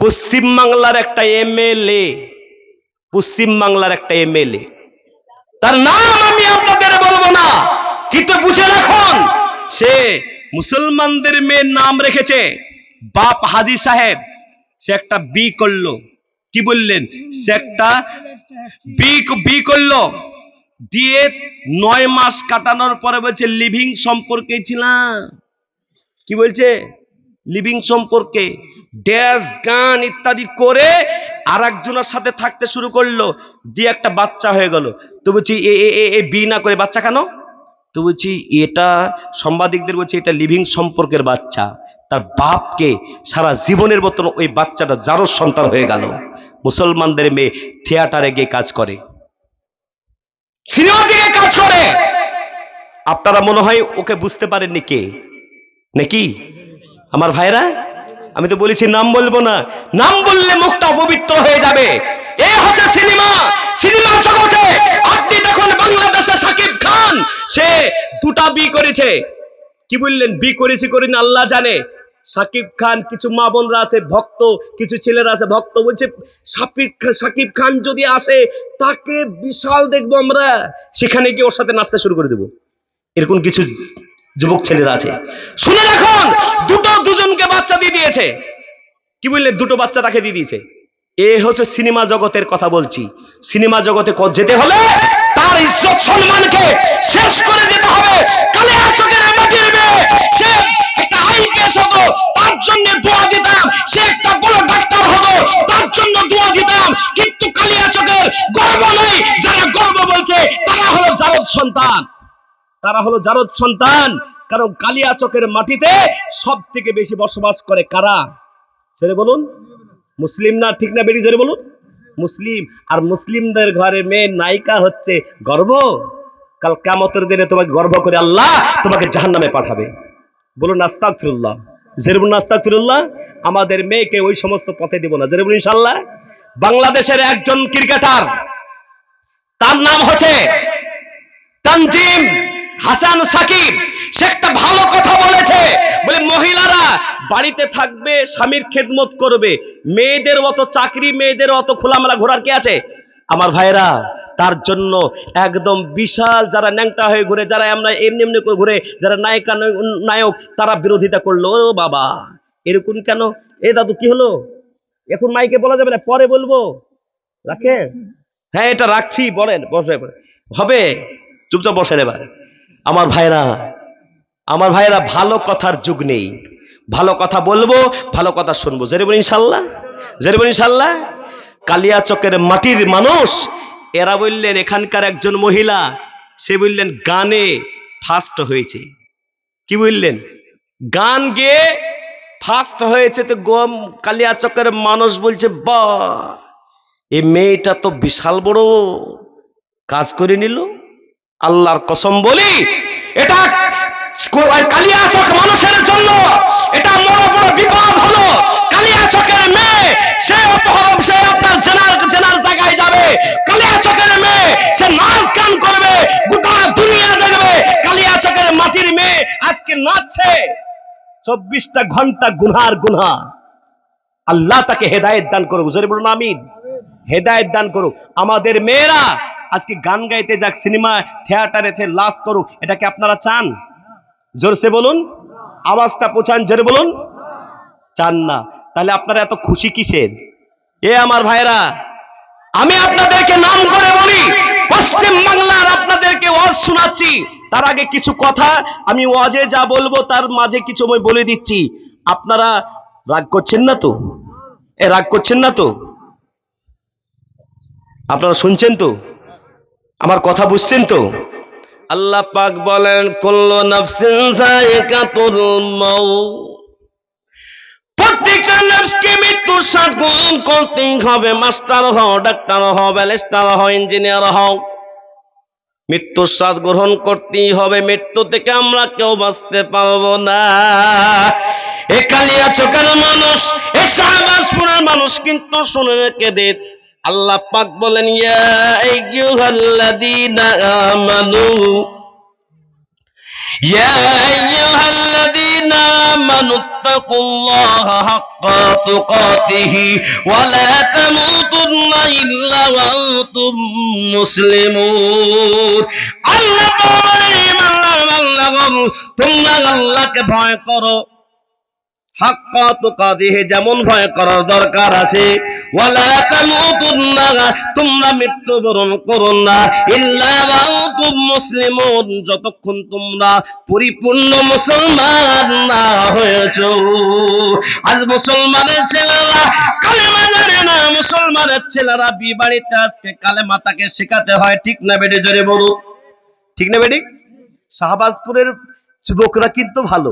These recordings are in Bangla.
পশ্চিম বাংলার একটা এমএলএ পশ্চিম বাংলার একটা এমএলএ। তার নাম আমি আপনাদের বলব না, কিন্তু বুঝে রাখুন, সে মুসলমানদের মেয়ের নাম রেখেছে বাপ হাজি সাহেব। সে একটা বি করল। কি বললেন? সে একটা বি বি করল। দিয়ে নয় মাস কাটানোর পরে বলছে লিভিং সম্পর্কে ছিলাম। কি বলছে? লিভিং সম্পর্কে। ড্যাস গান ইত্যাদি করে আর একজনের সাথে থাকতে শুরু করল। দিয়ে একটা বাচ্চা হয়ে গেল। তো বলছি, এ এ, এ- এ, বি না করে বাচ্চা কেন? তো বলছি, এটা সাংবাদিকদের বলছি, এটা লিভিং সম্পর্কের বাচ্চা। তার বাপকে সারা জীবনের মতন ওই বাচ্চাটা যারও সন্তান হয়ে গেল। মুসলমানদের মেয়ে থিয়েটারে গিয়ে কাজ করে। সিনেমা দিকে কাজ করে। আপনারা মনে হয় ওকে বুঝতে পারেননি কে? নাকি? আমার ভাইরা? আমি তো বলেছি নাম বলব না। নাম বললে মুখটা অপবিত্র হয়ে যাবে। এ হচ্ছে সিনেমা। সিনেমা জগতে আপনি দেখুন বাংলাদেশে সাকিব খান। সে দুটা বি করেছে। কি বললেন? বি করেছি করিনি আল্লাহ জানে। সাকিব খান, কিছু মা বোনরা আছে, ভক্ত, কিছু ছেলেরা আছে, ভক্ত বলছে সাকিব খান যদি আসে, তাকে বিশাল দেখব আমরা। সেখানে গিয়ে ওর সাথে নাচতে শুরু করে দেবো। এরকম কিছু যুবক ছেলেরা আছে। শুনে রাখুন, দুটো দুজনকে বাচ্চা দিয়ে দিয়েছে। কি বললে? দুটো বাচ্চা তাকে দিয়ে দিয়েছে। এ হচ্ছে সিনেমা জগতের কথা বলছি। সিনেমা জগতে যেতে হলে তার ইজ্জত, সম্মানকে শেষ করে যেতে হবে। কালে চোখের মাটির মেয়ে সে একটা আইপিএস হতো, তার জন্য দোয়া দিতাম। সে একটা বড় ডাক্তার হতো, তার জন্য দোয়া দিতাম। কিন্তু কালিয়া চোখের গর্ব নেই। যারা গর্ব বলছে, তারা হলো জারদ সন্তান। তারা হলো জারদ সন্তান? কারণ কালিয়া চকের মাটিতে সব থেকে বেশি বসবাস করে কারা? ছেড়ে বলুন। মুসলিম না ঠিক না বেরিয়ে জোরে বলুন। মুসলিম। আর মুসলিমদের ঘরে মেয়ে নায়িকা হচ্ছে গর্ব? কাল কামতের দিনে তোমাকে গর্ব করে আল্লাহ তোমাকে জাহান্নামে পাঠাবে। বলুন নাস্তাক ফিরুল্লাহ জেরবুল নাস্তাক ফিরুল্লাহ আমাদের মেয়েকে ওই সমস্ত পথে দিব না। জেরবুল ইনশাল্লাহ বাংলাদেশের একজন ক্রিকেটার, তার নাম হচ্ছে তানজিম হাসান সাকিব, সে একটা ভালো কথা বলেছে। বলে, মহিলারা বাড়িতে থাকবে, স্বামীর খেদমত করবে। মেয়েদের অত চাকরি, মেয়েদের অত খোলামেলা ঘোরার কি আছে? আমার ভাইরা তার জন্য একদম বিশাল যারা ন্যাংটা হয়ে ঘুরে, যারা আমরা এমনি এমনি করে ঘুরে, যারা নায়িকা নয়- নায়ক, তারা বিরোধিতা করল। ও বাবা, এরকম কেন? এ দাদু, কি হলো? এখন মাইকে বলা যাবে না, পরে বলব। রাখে হ্যাঁ এটা রাখছি, বলেন বসে। হবে, চুপচাপ বসেন এবার। আমার ভাইরা আমার ভাইরা ভালো কথার যুগ নেই। ভালো কথা বলব, ভালো কথা শুনব। জেরেবন ইনশাল্লাহ জেরেবন ইনশাল্লাহ কালিয়া চকের মাটির মানুষ, এরা বললেন, এখানকার একজন মহিলা, সে বললেন, গানে ফার্স্ট হয়েছে। কি বললেন? গান গেয়ে ফার্স্ট হয়েছে তো গম, কালিয়া চকের মানুষ বলছে বা এই মেয়েটা তো বিশাল বড় কাজ করে নিল। আল্লাহর কসম বলি, এটা কালিয়া চক মানুষের জন্য, এটা বড় বড় বিপদ হলো। কালিয়া চকের মেয়ে, সে অপহরণ, সে আপনার জেনার জেনার জায়গায় যাবে। কালিয়া চকের মেয়ে, সে নাচ গান করবে, গোটা দুনিয়া দেখবে। কালিয়া চকের মাটির মেয়ে আজকে নাচছে। চব্বিশটা ঘণ্টা গুনহার গুনহা। আল্লাহ তাকে হেদায়েত দান করুক। জোরে বলুন, আমিন। হেদায়েত দান করুক। আমাদের মেয়েরা আজকে গান গাইতে যাক, সিনেমা থিয়েটারে লাশ করুক এটাকে আপনারা চান? জোরসে বলুন। আওয়াজটা পৌঁছান, জোরে বলুন। চান না। তাহলে আপনারা এত খুশি কিসের? এ আমার ভাইরা আমি আপনাদেরকে নাম করে বলি, পশ্চিম বাংলার আপনাদেরকে ওয়াজ শোনাচ্ছি। তার আগে কিছু কথা, আমি ওয়াজে যা বলব তার মাঝে কিছু আমি বলে দিচ্ছি। আপনারা রাগ করছেন না তো? এ রাগ করছেন না তো? আপনারা শুনছেন তো? আমার কথা বুঝছেন তো? আল্লাহ পাক বলেন, কুল্লু নাফসিন যায়িকাতুল প্রত্যেকটা নার্সকে মৃত্যু সাধন করতেই হবে। মাস্টার হও, ডাক্তার হও, ব্যারিস্টার হও, ইঞ্জিনিয়ার হও। মৃত্যুর স্বাদ গ্রহণ করতেই হবে। মৃত্যু থেকে আমরা কেউ বাঁচতে পারব না। এ কালিয়া চোখের মানুষ, এ শাহবাজপুরের মানুষ কিন্তু শুনে রেখে দে আল্লাহ পাক বলেন, ইয়া আইয়ুহাল্লাযীনা আল্লাহ আল্লাহকে ভয় করো। হাক্কা তুকাতিহি, যেমন ভয় করার দরকার আছে। ওয়ালা তামুতুন্না, তোমরা মৃত্যুবরণ করো না। ইল্লা ওয়া মুসলিমুন, যতক্ষণ তোমরা পরিপূর্ণ মুসলমান না হয়েছো। আজ মুসলমানের ছেলেরা কালেমা জানে না, মুসলমানের ছেলেরা বিবাড়িতে আজকে কালেমা তাকে শেখাতে হয়। ঠিক না বেডে জোরে বলুন। ঠিক না বেডি শাহবাজপুরের যুবকরা কিন্তু ভালো।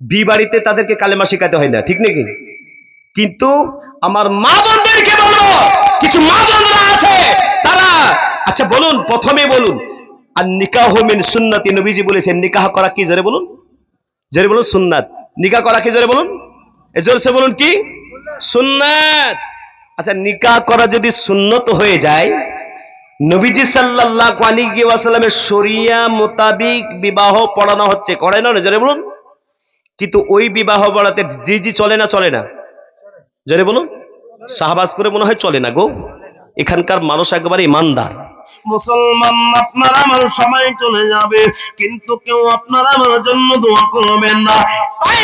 বি বাড়িতে তাদেরকে কালেমা শেখাতে হয় না, ঠিক নাকি? কিন্তু আমার মা বোনদেরকে বলব, কিছু মা বোনরা আছে, তারা আচ্ছা বলুন, প্রথমে বলুন। আর নিকাহ মিন সুন্নাতি, নবীজি বলেছেন, নিকাহ করা কি? জোরে বলুন। জোরে বলুন, সুন্নাত। নিকাহ করা কি? জোরে বলুন। এ জোরসে বলুন কি? সুন্নাত। আচ্ছা নিকাহ করা যদি সুন্নত হয়ে যায়, নবীজি সাল্লাল্লাহু আলাইহি ওয়াসাল্লামের মোতাবিক বিবাহ পড়ানো হচ্ছে। করে না, জোরে বলুন। কিন্তু ওই বিবাহ পড়াতে ডিজি চলে না চলে না? জোরে বলুন শাহবাজপুরে মনে হয় চলে না গো। এখানকার মানুষ একবারে ইমানদার। মুসলমান, আপনার আমার সময় চলে যাবে, কিন্তু কেউ আপনার আমার জন্য দোয়া করবেন না। তাই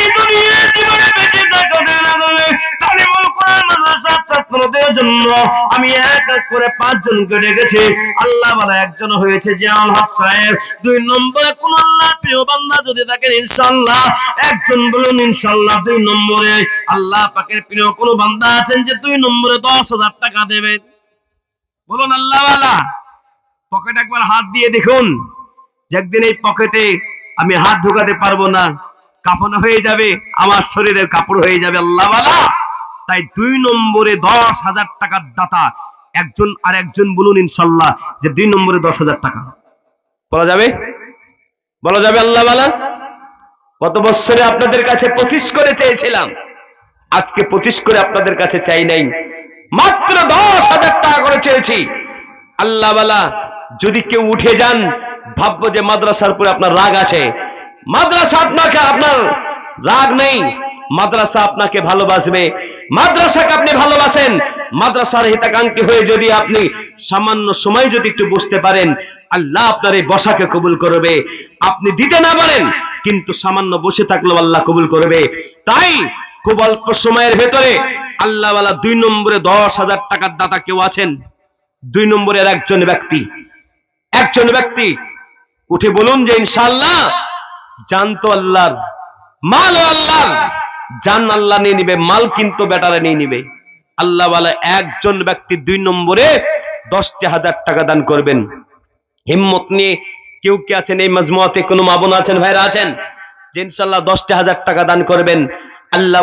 আমি এক এক করে পাঁচজনকে ডেকেছি। আল্লাহ বলে, একজন হয়েছে জিয়াউল হক সাহেব, দুই নম্বরে কোন আল্লাহ প্রিয় বান্দা যদি থাকেন, ইনশাআল্লাহ। একজন বলুন, ইনশাআল্লাহ, দুই নম্বরে। আল্লাহ পাকের প্রিয় কোন বান্দা আছেন যে দুই নম্বরে দশ হাজার টাকা দেবে? বলুন, আল্লাহওয়ালা। পকেটে একবার হাত দিয়ে দেখুন। একদিন এই পকেটে আমি হাত ঢোকাতে পারব না। কাফন হয়ে যাবে, আমার শরীরের কাপড় হয়ে যাবে আল্লাহওয়ালা তাই দুই নম্বরে দশ হাজার টাকার দাতা। একজন আর একজন বলুন ইনশাল্লাহ যে দুই নম্বরে দশ হাজার টাকা। বলা যাবে? বলা যাবে আল্লাহওয়ালা গত বছরে আপনাদের কাছে পঁচিশ করে চেয়েছিলাম। আজকে পঁচিশ করে আপনাদের কাছে চাই নাই। মাত্র দশ হাজার টাকা করে চেয়েছি। আল্লাহওয়ালা যদি কেউ উঠে যান, ভাববো যে মাদ্রাসার উপরে আপনার রাগ আছে। মাদ্রাসা আপনাকে, আপনার রাগ নেই। মাদ্রাসা আপনাকে ভালোবাসবে। মাদ্রাসাকে আপনি ভালোবাসেন। মাদ্রাসার হিতাকাঙ্ক্ষী হয়ে যদি আপনি সামান্য সময় যদি একটু বসতে পারেন, আল্লাহ আপনার এই বসাকে কবুল করবে। আপনি দিতে না পারেন, কিন্তু সামান্য বসে থাকলেও আল্লাহ কবুল করবে। তাই খুব অল্প সময়ের ভেতরে আল্লাহওয়ালা দুই নম্বরে দশ হাজার টাকার দাতা কেউ আছেন? দুই নম্বরের একজন ব্যক্তি। একজন ব্যক্তি উঠে বলুন যে ইনশাল্লাহ জানতো আল্লাহর মাল আল্লাহর জান আল্লাহ নিয়ে নিবে, মাল কিন্তু বেটারা নিয়ে নিবে। আল্লাহ একজন ব্যক্তি দুই নম্বরে দশটি হাজার টাকা দান করবেন। হিম্মত নিয়ে কেউ কে আছেন এই মজমুয়াতে? কোনো মা বোন আছেন ভাইরা আছেন? যে ইনশাল্লাহ দশটি হাজার টাকা দান করবেন। আল্লাহ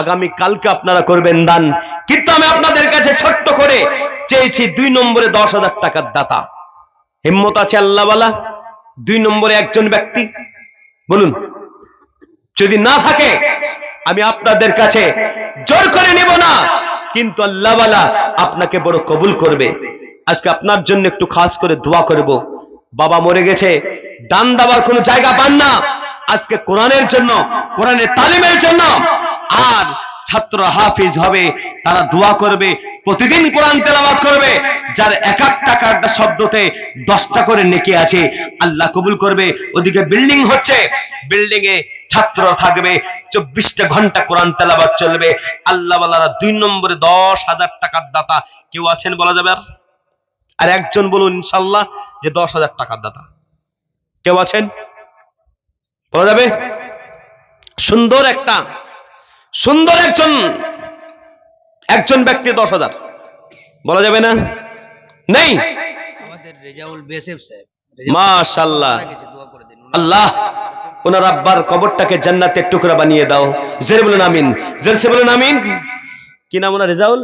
আগামী কালকে আপনারা করবেন দান। কিন্তু আমি আপনাদের কাছে ছোট্ট করে চেয়েছি, দুই নম্বরে দশ হাজার টাকার দাতা। হিম্মত আছে আল্লাহওয়ালা? দুই নম্বরে একজন ব্যক্তি। বলুন, যদি না থাকে, আমি আপনাদের কাছে জোর করে নেব না, কিন্তু আল্লাহওয়ালা আপনাকে বড় কবুল করবে। আজকে আপনার জন্য একটু খাস করে দোয়া করব। বাবা মরে গেছে, দান দাবার কোনো জায়গা পান না। আজকে কোরআনের জন্য, কোরআনের তালিমের জন্য, আর ছাত্র হাফিজ হবে, তারা দোয়া করবে, প্রতিদিন কোরআন তেলাবাদ করবে, যার এক একটা শব্দতে দশটা করে নেকি আছে, আল্লাহ কবুল করবে, ওদিকে বিল্ডিং হচ্ছে বিল্ডিং এ ছাত্র থাকবে, চব্বিশটা ঘণ্টা কোরআন তেলাবাদ চলবে আল্লাহ বালারা দুই নম্বরে দশ হাজার টাকার দাতা, কেউ আছেন বলা যাবে আর? আর একজন বলুন, ইনশাল্লাহ, যে দশ হাজার টাকার দাতা। কেউ আছেন? বলা যাবে? সুন্দর একটা সুন্দর একজন একজন ব্যক্তি দশ হাজার। বলা যাবে না? নেই? মাশাল্লাহ আল্লাহ। ওনার আব্বার কবরটাকে জান্নাতের টুকরা বানিয়ে দাও। জেরে বলুন আমিন। জেরসে বলুন আমিন। কি নাম ওনার রেজাউল?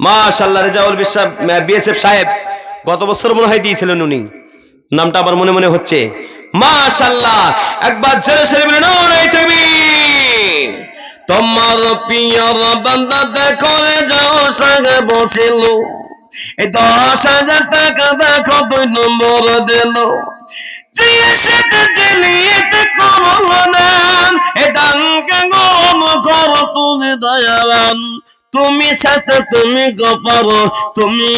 মাশাল্লাহ রেজাউল বিশ্বাস বিএসএফ সাহেব। গত বছর মনে হয় দিয়েছিলেন উনি। নামটা আমার মনে মনে হচ্ছে। মাশাল্লাহ একবার জেরে সেরে বলেন তোমার পিয়র বান্দা দেখো যাও সঙ্গে বসিল। এই দশ হাজার টাকা দেখো, দুই নম্বর দিল। জিয়েসেতে জেলিয়েতে কমলান এ দানকে গরম কর তুমি দয়াবান তুমি সাথে তুমি গপার তুমি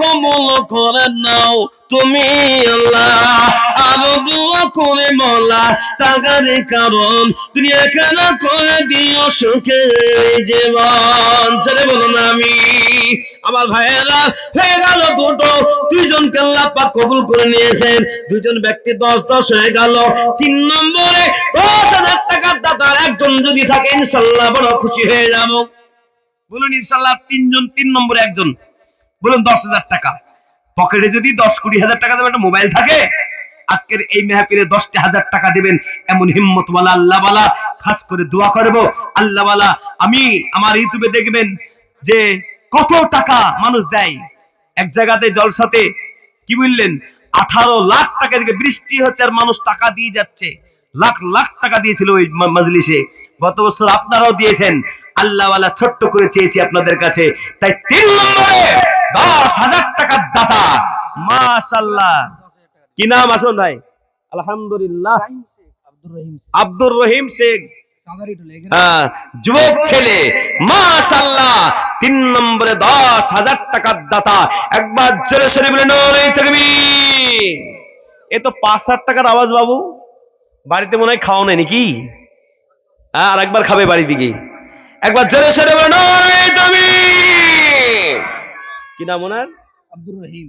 কবুল করে নাও তুমি আরও দোয়া করে মলা টাকারে কারণ তুমি এখানে করে দিও সুখে জীবন। চলে বলুন আমি আমার ভাইয়েরা, হয়ে গেল দুটো। দুইজনকে আল্লাহ পাক কবুল করে নিয়েছেন। দুইজন ব্যক্তি দশ দশ হয়ে গেল। তিন নম্বরে দশ যদি থাকে ইনশাল্লাহ বড় খুশি হয়ে যাব। বলুন, ইনশাল্লাহ তিনজন, তিন নম্বরে একজন। বলুন, দশ হাজার টাকা। পকেটে যদি দশ কুড়ি হাজার টাকা দেবেন, একটা মোবাইল থাকে, আজকের এই মেহাপিলে দশটি হাজার টাকা দিবেন। এমন হিম্মত বলা আল্লাহ বালা খাস করে দোয়া করব আল্লাহ বালা আমি আমার ইউটিউবে দেখবেন যে কত টাকা মানুষ দেয়। এক জায়গাতে জলসাতে, কি বললেন? আঠারো লাখ টাকা দিকে বৃষ্টি হচ্ছে আর মানুষ টাকা দিয়ে যাচ্ছে। লাখ লাখ টাকা দিয়েছিল ওই মজলিসে। গত বছর আপনারাও দিয়েছেন। আল্লাহওয়ালা ছোট্ট করে চেয়েছি আপনাদের কাছে। তাই তিন নম্বরে দশ হাজার টাকার দাতা। মাশাল্লাহ কি নাম আসুন ভাই? আলহামদুলিল্লাহ। আব্দুর রহিম শেখ। হ্যাঁ, যুবক ছেলে। মাশাল্লাহ তিন নম্বরে দশ হাজার টাকার দাতা। একবার জোরে সরে বলে থাকবি এ তো পাঁচ হাজার টাকার আওয়াজ বাবু। বাড়িতে মনে হয় খাওয়া নেই নাকি? আর একবার খাবে বাড়ি দিকে। একবার জোরে সরে থাকবি কি নাম ওনার? আব্দুর রহিম।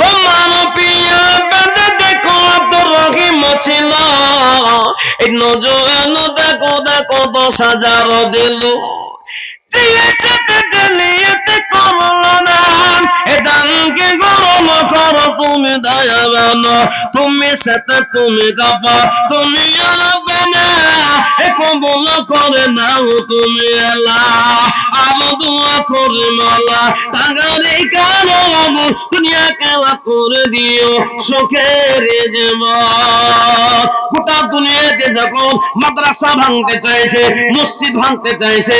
তোমার বেঁধে দেখো আব্দুর রহিম ছিল। এই নজর দেখো দেখো দশ হাজার দিল। করল। তুমি দয়াবান, তুমি সাথে তুমি কাপা, তুমি কবুল করে নাও তুমি এলা দোয়া করে মালা, তাগারে দুনিয়া কেলা করে দিও সুখের গোটা দুনিয়াতে যখন মাদ্রাসা ভাঙতে চাইছে, মসজিদ ভাঙতে চাইছে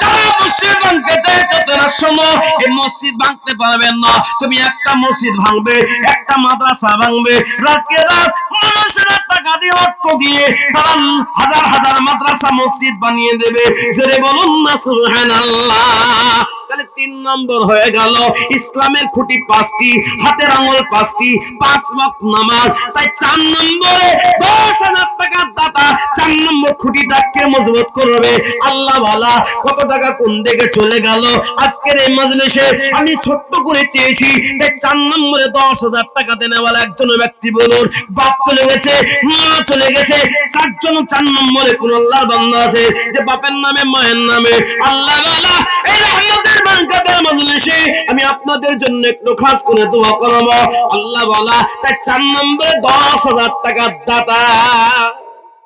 যারা মসজিদ ভাঙতে চাইছো তোরা শোনো, এই মসজিদ ভাঙতে পারবেন না। তুমি একটা মসজিদ ভাঙবে, একটা মাদ্রাসা ভাঙবে। রাতকে রাত মানুষেরা টাকা দিয়ে অর্থ দিয়ে তারা হাজার হাজার মাদ্রাসা মসজিদ বানিয়ে দেবে। যে বলুন না, সুবহানাল্লাহ। তিন নম্বর হয়ে গেল। ইসলামের খুঁটি পাঁচটি, হাতের আঙুল পাঁচটি, পাঁচ ওয়াক্ত নামাজ। তাই চার নম্বরে দশ হাজার টাকার দাতা, চার নম্বর খুঁটিটাকে মজবুত করবে? আল্লাহ ভালা কত টাকা কোন দিকে চলে গেল? আজকের এই মজলিসে আমি ছোট্ট করে চেয়েছি তাই চার নম্বরে দশ হাজার টাকা দেনেওয়ালা একজন ব্যক্তি বলুন, বাপ চলে গেছে, মা চলে গেছে, চারজন চার নম্বরে কোন আল্লাহর বান্দা আছে যে বাপের নামে, মায়ের নামে? আল্লাহ বালা, এই রহমতের বাঙ্কাদের মজলিসে আমি আপনাদের জন্য একটু খাস করে দোয়া করব। আল্লাহ বলা তাই চার নম্বরে দশ হাজার টাকার দাতা।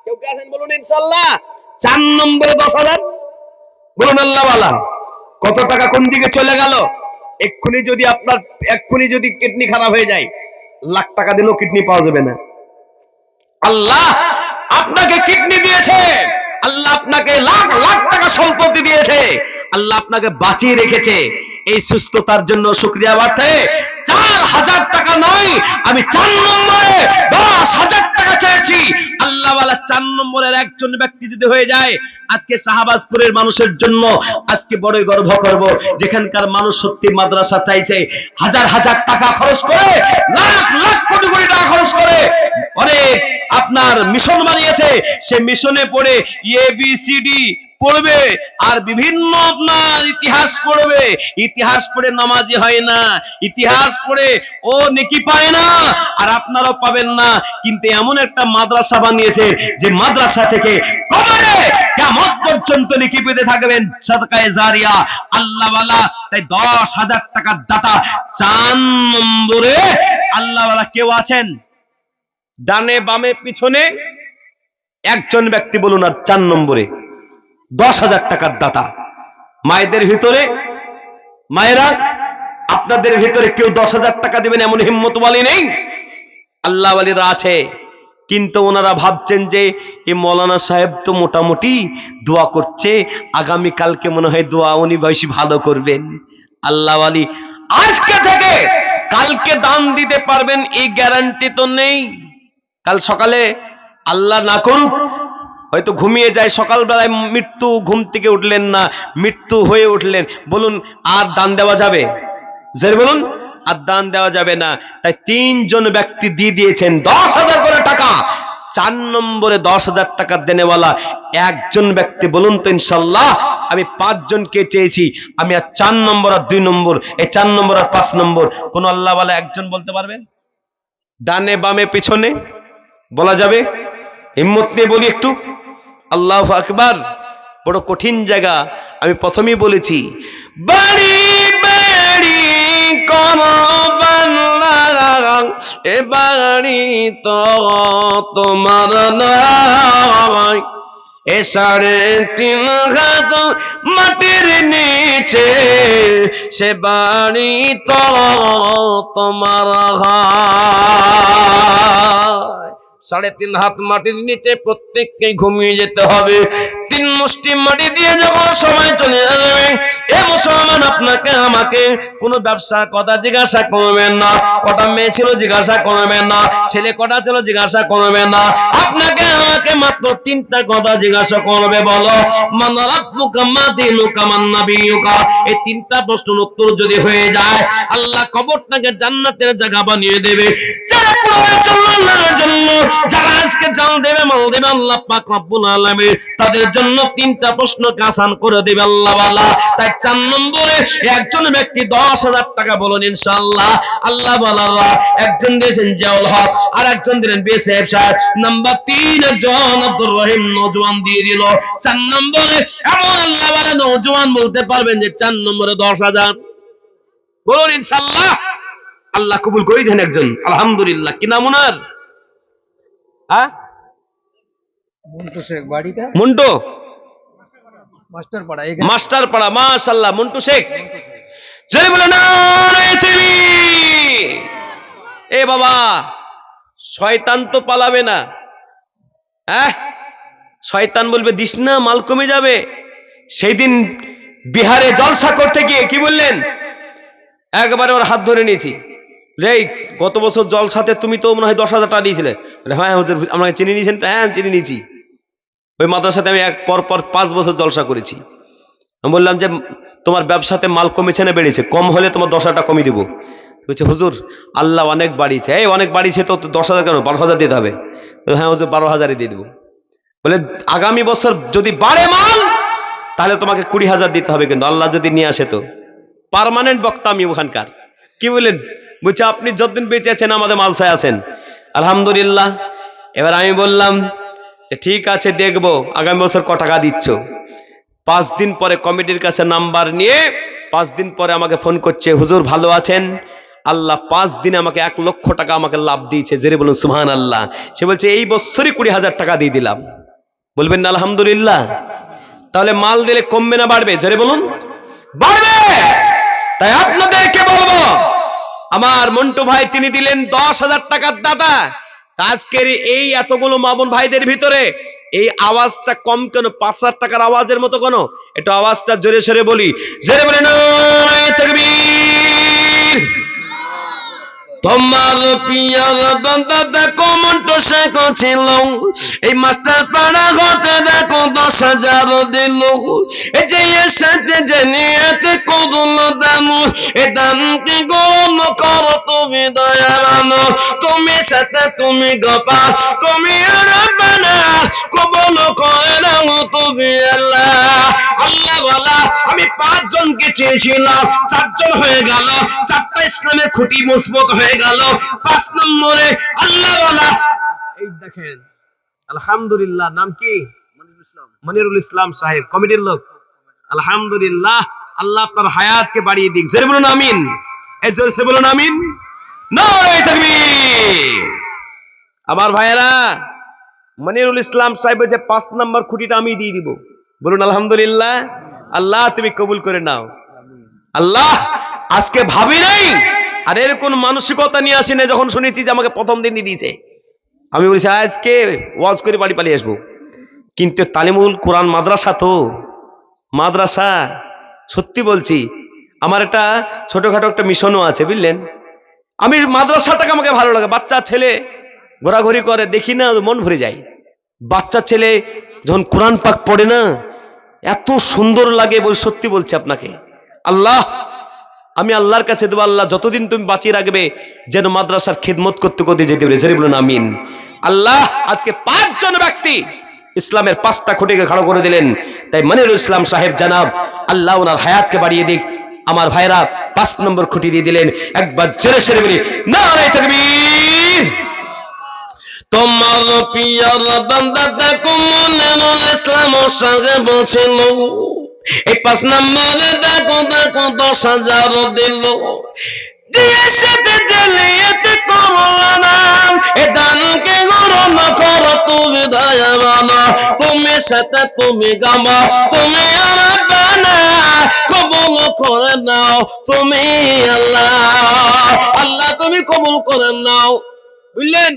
কেউ কে আছেন বলুন ইনশাল্লাহ? চার নম্বরে দশ হাজার? বলুন আল্লাহ বালা, কত টাকা কোন দিকে চলে গেল? এক্ষুনি যদি আপনার, এক্ষুনি যদি কিডনি খারাপ হয়ে যায়, লাখ টাকা দিলেও কিডনি পাওয়া যাবে না। আল্লাহ আপনাকে কিডনি দিয়েছে। আল্লাহ আপনাকে লাখ লাখ টাকা সম্পত্তি দিয়েছে। আল্লাহ আপনাকে বাঁচিয়ে রেখেছে। এই সুস্থতার জন্য শুক্রিয়া বার্থে চার হাজার টাকা নয়, আমি চার নম্বরে দশ হাজার টাকা চেয়েছি। আল্লাহ চার নম্বরের একজন ব্যক্তি যদি হয়ে যায়, আজকে শাহবাজপুরের মানুষের জন্য আজকে বড়ই গর্ব করব। যেখানকার মানুষ সত্যি মাদ্রাসা চাইছে, হাজার হাজার টাকা খরচ করে, লাখ লাখ কোটি কোটি টাকা খরচ করে। অনেক আপনার মিশন বানিয়েছে, সে মিশনে পড়ে এ বি সি ডি পড়বে, আর বিভিন্ন আপনার ইতিহাস পড়বে। ইতিহাস পড়ে নামাজি হয় না, ইতিহাস পড়ে ও নেকি পায় না, আর আপনারাও পাবেন না। কিন্তু এমন একটা মাদ্রাসা বানিয়েছে, যে মাদ্রাসা থেকে কবরে কেমন পর্যন্ত নেকি পেতে থাকবেন সাদকায়ে জারিয়া। আল্লাহ তাই দশ হাজার টাকার দাতা চার নম্বরে আল্লাহ কেউ আছেন? ডানে বামে পিছনে একজন ব্যক্তি বলুন আর চার নম্বরে। দশ হাজার টাকার দাতা। মায়েদের ভিতরে, মায়েরা, আপনাদের ভিতরে কেউ দশ হাজার টাকা দিবেন এমন হিম্মত বলি নেই। আল্লাহ আলীরা আছে। কিন্তু ওনারা ভাবছেন যে এই মৌলানা সাহেব তো মোটামুটি দোয়া করছে আগামী কালকে মনে হয় দোয়া উনি বেশি ভালো করবেন। আল্লাহ আলী আজকে থেকে কালকে দান দিতে পারবেন, এই গ্যারান্টি তো নেই। কাল সকালে আল্লাহ না করুক হয়তো ঘুমিয়ে যায়, সকালবেলায় মৃত্যু ঘুম থেকে উঠলেন না, মৃত্যু হয়ে উঠলেন। বলুন, আর দান দেওয়া যাবে? জের বলুন, আর দান দেওয়া যাবে না। তাই তিনজন ব্যক্তি দিয়ে দিয়েছেন দশ হাজার করে টাকা। চার নম্বরে দশ হাজার টাকা দেনেওয়ালা একজন ব্যক্তি, বলুন তো ইনশাল্লাহ, আমি পাঁচজনকে চেয়েছি। আমি আর চার নম্বর আর দুই নম্বর, এই চার নম্বর আর পাঁচ নম্বর, কোন আল্লাহওয়ালা একজন বলতে পারবেন ডানে বামে পিছনে, বলা যাবে? হিম্মত নিয়ে বলি একটু। আল্লাহ আকবার। বড় কঠিন জায়গা, আমি প্রথমেই বলেছি, বাড়ি বাড়ি করবান এ বাড়ি তো তোমার এ সাড়ে তিন হাত মাটির নিচে, সে বাড়ি তো তোমার হয় সাড়ে তিন হাত মাটির নিচে প্রত্যেককে ঘুমিয়ে যেতে হবে। তিন মুষ্টি মাটি দিয়ে যখন সময় চলে যাবে এ মুসলমান না। কটা তিনটা প্রশ্নের উত্তর যদি হয়ে যায়, আল্লাহ কবরটাকে জান্নাতের জায়গা বানিয়ে দেবে। যারা আজকে জান দেবে, মাল দেবে, আল্লাহ পাক তাদের জন্য তিনটা প্রশ্নকে আসান করে দেবে আল্লাহ তাই চার নম্বরে একজন ব্যক্তি দশ হাজার টাকা বলুন ইনশাআল্লাহ। আল্লাহ ওয়ালারা একজন দিয়েছেন জিয়াউল হক আর একজন দিলেন বিএসএফ সাহেব। নাম্বার তিন একজন আব্দুর রহিম নজওয়ান দিয়ে দিল। চার নম্বরে এমন আল্লাহ ওয়ালা নজওয়ান বলতে পারবেন যে চার নম্বরে দশ হাজার। বলুন ইনশাআল্লাহ। আল্লাহ কবুল করে দেন একজন। আলহামদুলিল্লাহ। কি নাম ওনার? হ্যাঁ? মন্টু শেখ বাড়িটা? মন্টু? মাস্টার পাড়া মাশাল্লাহ মন্টু শেখ। জয় বলে, না এ বাবা, শয়তান তো পালাবে না। হ্যাঁ শয়তান বলবে, দিস না, মাল কমে যাবে। সেই দিন বিহারে জলসা করতে গিয়ে কি বললেন? একবারে ওর হাত ধরে নিয়েছি। রে গত বছর জলসাতে তুমি তো মনে হয় দশ হাজার টাকা দিয়েছিলে। হ্যাঁ আমাকে চিনি নিয়েছেন? হ্যাঁ চিনি নিয়েছি। ওই মাদ্রাসাতে আমি এক পর পর পাঁচ বছর জলসা করেছি। আমি বললাম যে, তোমার ব্যবসাতে মাল কমেছে না বেড়েছে? কম হলে তোমার দশ হাজার কমিয়ে দেবো। বলছে, হুজুর, আল্লাহ অনেক বাড়িয়েছে। এই অনেক বাড়িয়েছে তো দশ হাজার কেন? বারো হাজার দিতে হবে। হ্যাঁ হুজুর, বারো হাজারই দিয়ে দেবো। বলে, আগামী বছর যদি বাড়ে মাল, তাহলে তোমাকে কুড়ি হাজার দিতে হবে কিন্তু। আল্লাহ যদি নিয়ে আসে তো। পার্মানেন্ট বক্তা আমি ওখানকার। কি বললেন? বলছে, আপনি যতদিন বেঁচে আছেন, আমাদের মালসায় আছেন। আলহামদুলিল্লাহ। এবার আমি বললাম যে ঠিক আছে, দেখব। আগামী বছর ক টাকা দিচ্ছ? পাঁচ দিন পরে কমিটির কাছে নাম্বার নিয়ে পাঁচ দিন পরে আমাকে ফোন করছে, হুজুর ভালো আছেন? আল্লাহ পাঁচ দিনে আমাকে এক লক্ষ টাকা আমাকে লাভ দিয়েছে। জেরে বলুন সুহান আল্লাহ সে বলছে, এই বছরই কুড়ি হাজার টাকা দিয়ে দিলাম। বলবেন না আলহামদুলিল্লাহ। তাহলে মাল দিলে কমবে না বাড়বে? জেরে বলুন। বাড়বে! তাই আপনাদেরকে বলব, আমার মন্টু ভাই তিনি দিলেন দশ হাজার টাকার দাদা আজকের এই এতগুলো মামন ভাইদের ভিতরে এই আওয়াজটা কম কেন? পাঁচ হাজার টাকার আওয়াজের মতো কেন? একটু আওয়াজটা জোরে সরে বলি। জোরে বলে, নয় তোমার পিয়ার বান্দা দেখো মন্টু শেখ ছিল। এই মাস্টার পাড়া হতে দেখো দশ হাজার দিল। এই যে এর সাথে যে নিয়েতে করুন দাম। এ দাম কি গণ করো তুমি দয়াবান তুমি সাথে তুমি গপা তুমি রব্বানা কবল করে তুমি আল্লাহ। পাঁচজনকে চেয়েছিলাম, চারজন হয়ে গেল, চারটা ইসলামের খুঁটি মজবুত হয়ে গেল, পাঁচ নম্বরে আল্লাহ এই দেখেন, আলহামদুলিল্লাহ, নাম কি? মনিরুল ইসলাম। সাহেব, কমিটির লোক। আলহামদুলিল্লাহ, আল্লাহ আপনার হায়াতকে বাড়িয়ে দিক। জোরে বলুন, আমিন। এই জোরে সে বলুন, আমিন। আমার ভাইয়েরা, মনিরুল ইসলাম সাহেব বলছে পাঁচ নাম্বার খুঁটিটা আমি দিয়ে দিব। বলুন, আলহামদুলিল্লাহ। আল্লাহ, তুমি কবুল করে নাও। আল্লাহ, আজকে ভাবি নাই। আর এরকম মানসিকতা নিয়ে আসি না যখন শুনেছি যে আমাকে প্রথম দিন দিয়েছে। আমি বলেছি, আজকে ওয়াজ করে বাড়ি পালিয়ে আসব। কিন্তু তালিমুল কোরআন মাদ্রাসা তো। মাদ্রাসা, সত্যি বলছি, আমার একটা ছোটখাটো একটা মিশনও আছে, বুঝলেন? আমি মাদ্রাসাটাকে আমাকে ভালো লাগে। বাচ্চা, ছেলে ঘোরাঘুরি করে, দেখি না, মন ভরে যায়। বাচ্চা, ছেলে যখন কোরআন পাক পড়ে না এত সুন্দর লাগে বল সত্যি বলছি আপনাকে। আল্লাহ, আমি আল্লাহর কাছে দেবো আল্লাহ, যতদিন তুমি বাঁচিয়ে রাখবে, যেন মাদ্রাসার খেদমত করতে করতে যেতে পারে। জেনে বলুন, আমিন। আল্লাহ, আজকে পাঁচজন ব্যক্তি ইসলামের পাঁচটা খুঁটিকে খাড়ো করে দিলেন। তাই মনিরুল ইসলাম সাহেব, জানাব, আল্লাহ, ওনার হায়াতকে বাড়িয়ে দিক। আমার ভাইরা পাঁচ নম্বর খুঁটি দিয়ে দিলেন। একবার জেরে সেরে বলি না তোমার পিয়ার বান্দা দেখো ইসলাম সাহেব ছিল এই পাঁচ নম্বরে দেখো দেখো, দশ হাজার দিল। জিয়ের সাথে এ দানকে গরম কর, তুমি দয়াবানা। তুমি সাথে তুমি গামা, তুমি আর কবল করে নাও তুমি আল্লাহ। আল্লাহ তুমি কবুল করে নাও। বুঝলেন?